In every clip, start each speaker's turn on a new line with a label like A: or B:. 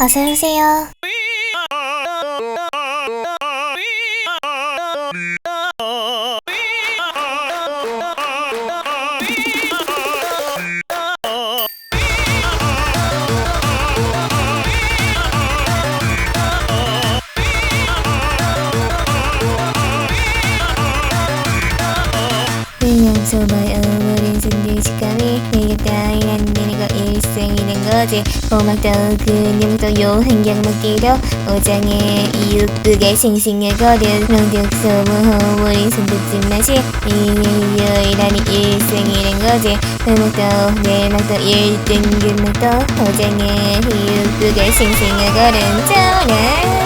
A: 어서오세요. 그냥 소바의 어머린 순대 식감이 내가 따윈 안 되는 거 일생이 된 거지. 고막도 근육도 요한경 먹기도 오장에 이윽게 싱싱해거든. 소무 어머린 순대집 맛이 이유이라니 일생이 된 거지. 음악도 내 맛도 일등 금막도 오장에 이윽게 싱싱해거든. 전화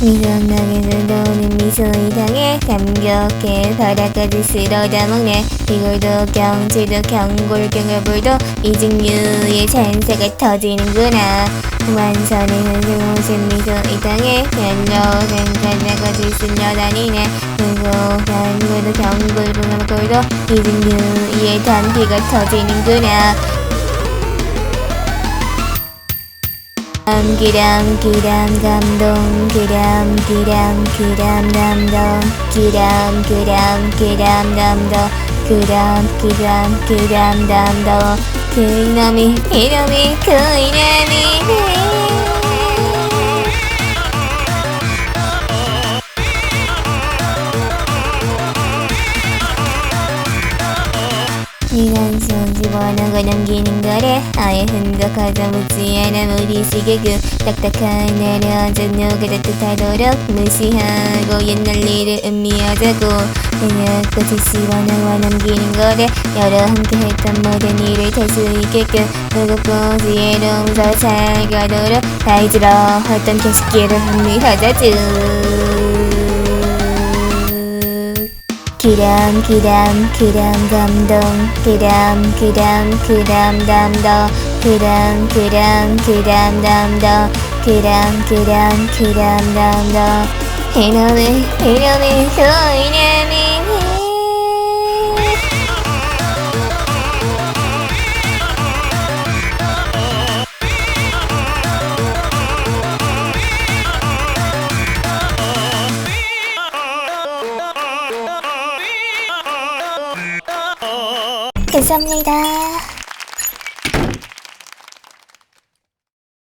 A: 미소나게 눈도는 미소이 당해 감격해 바닥까지 쓸어다 먹네 이골도 경치도 경골경골불도 이직류의 잔사가 터지는구나. 완선의 흔들오신 미소이 당해 연로된 간나까지 쓸려다니네. 그리고 경골도 경골경골도 이직류의 단피가 터지는구나 기람 기람 감동 기람 기람 기람 감동. 기람 기람 기람 감동. 기람 기람 기람 감동. 그놈이 이놈이 그 이놈이 손 집어넣고 넘기는 거래. 아예 흔적하자 묻지 않아 무리시게 그 딱딱한 내려앉은 누가 따뜻하도록 무시하고 옛날 일을 음미하자고. 끝이 씹어넣어 넘기는 거래. 여러 함께 했던 모든 일을 될수 있게끔 무겁고 지혜로움서 잘 가도록 다이즈러 어떤 개식기를 음미하자즈 기람 기람 기람 감동. 기람 기람 기람 감동. 기람 기람 기람 감동. 기람 기람 기람 감동. 이놈의 이놈의 그 이놈 감사합니다.